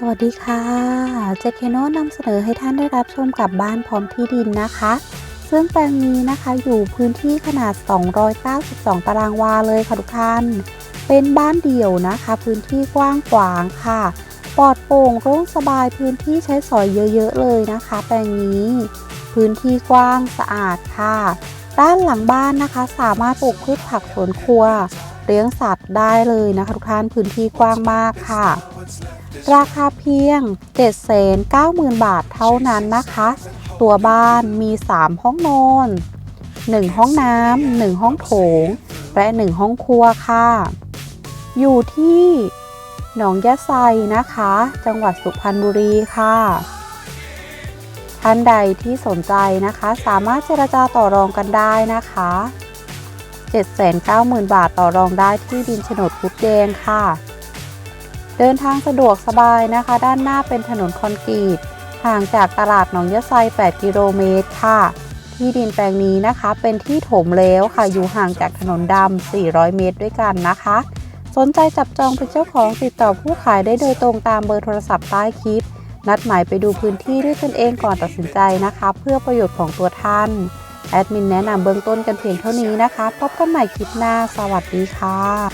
สวัสดีค่ะ เจเคโนนำเสนอให้ท่านได้รับชมกับบ้านพร้อมที่ดินนะคะ ซึ่งแปลงนี้นะคะอยู่พื้นที่ขนาด 292 ตารางวาเลยค่ะทุกท่าน เป็นบ้านเดี่ยวนะคะ พื้นที่กว้างขวางค่ะ ปลอดโปร่งโล่งสบายพื้นที่ใช้สอยเยอะๆเลยนะคะ แปลงนี้ พื้นที่กว้างสะอาดค่ะ ด้านหลังบ้านนะคะสามารถปลูกพืชผักสวนครัว เลี้ยงสัตว์ได้เลยนะคะ ทุกท่านพื้นที่กว้างมากค่ะ ราคาเพียง 790,000 บาทเท่านั้นนะคะ ตัวบ้านมี 3 ห้องนอน 1 ห้องน้ำ1 ห้องโถง และ 1 ห้องครัวค่ะ อยู่ที่หนองยะไซนะคะ จังหวัดสุพรรณบุรีค่ะ ท่านใดที่สนใจนะคะ สามารถเจรจาต่อรองกันได้นะคะ 790,000 บาทต่อรองได้ที่ดินโฉนดพุดแดงค่ะ เดินทางสะดวกสบายนะคะ ด้านหน้าเป็นถนนคอนกรีตห่างจากตลาดหนองยะไซ 8 กิโลเมตรค่ะ ที่ดินแปลงนี้นะคะเป็นที่ถมแล้วค่ะ อยู่ห่างจากถนนดำ 400 เมตรด้วยกันนะคะ สนใจจับจองเป็นเจ้าของติดต่อผู้ขายได้โดยตรงตามเบอร์โทรศัพท์ใต้คลิป นัดหมายไปดูพื้นที่ด้วยตนเองก่อนตัดสินใจนะคะ เพื่อประโยชน์ของตัวท่าน แอดมินแนะนำเบื้องต้นกันเพียงเท่านี้นะคะ พบกันใหม่คลิปหน้า สวัสดีค่ะ